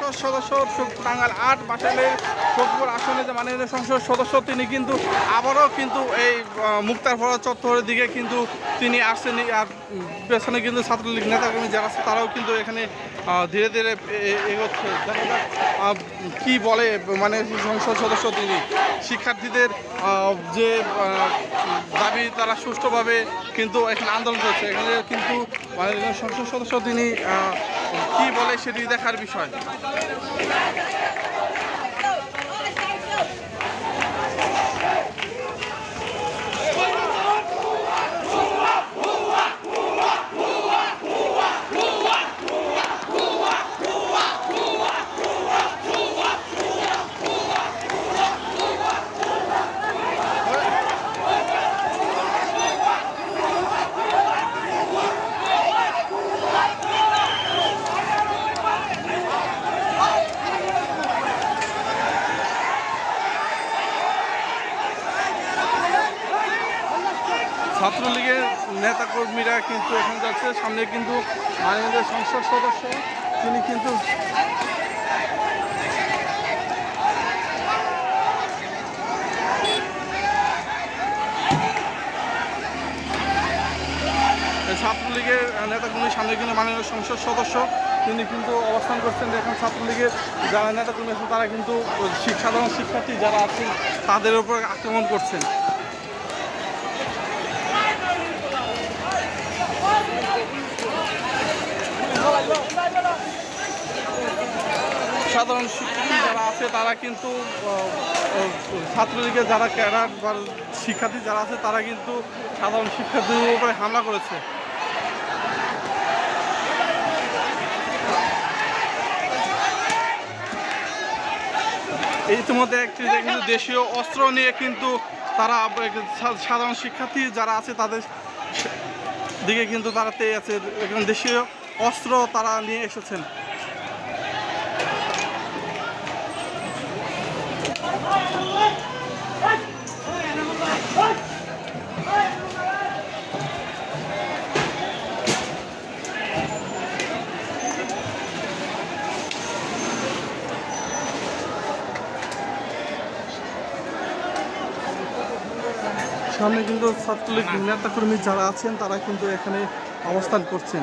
সংসদ সদস্য টাঙ্গাল আট বাটালের শোকপুর আসনে যে মাননীয় সংসদ সদস্য, তিনি কিন্তু আবারও কিন্তু এই মুক্তার মুক্তারপাড়া চত্বরের দিকে কিন্তু তিনি আসছেন আর পেছনে কিন্তু ছাত্রলীগ নেতাকর্মী যারা আছে, তারাও কিন্তু এখানে ধীরে ধীরে এগোচ্ছে। দেখা যাক কি বলে মানে সংসদ সদস্য তিনি। শিক্ষার্থীদের যে দাবি তারা সুষ্ঠুভাবে কিন্তু এখানে আন্দোলন করছে। এখানে কিন্তু সংসদ সদস্য তিনি কি বলে সেটি দেখার বিষয়। ছাত্রলীগের নেতাকর্মীরা কিন্তু এখন যাচ্ছে। সামনে কিন্তু মাননীয় সংসদ সদস্য, তিনি কিন্তু ছাত্রলীগের নেতাকর্মীর সামনে কিন্তু মাননীয় সংসদ সদস্য, তিনি কিন্তু অবস্থান করছেন এখন ছাত্রলীগের যারা নেতাকর্মী আছেন তারা কিন্তু সাধারণ শিক্ষার্থী যারা আছেন, তাদের উপর আক্রমণ করছেন। সাধারণ শিক্ষার্থী যারা আছে, তারা কিন্তু ছাত্রলীগের যারা ক্যাডার বা শিক্ষার্থী যারা আছে, তারা কিন্তু সাধারণ শিক্ষার্থীদের উপরে হামলা করেছে। ইতিমধ্যে একটি কিন্তু দেশীয় অস্ত্র নিয়ে কিন্তু তারা সাধারণ শিক্ষার্থী যারা আছে, তাদের দিকে কিন্তু তারা তেয়ে আছে। দেশীয় অস্ত্র তারা নিয়ে এসেছেন। সামনে কিন্তু ছাত্রলীগ নেতাকর্মী যারা আছেন তারা কিন্তু এখানে অবস্থান করছেন।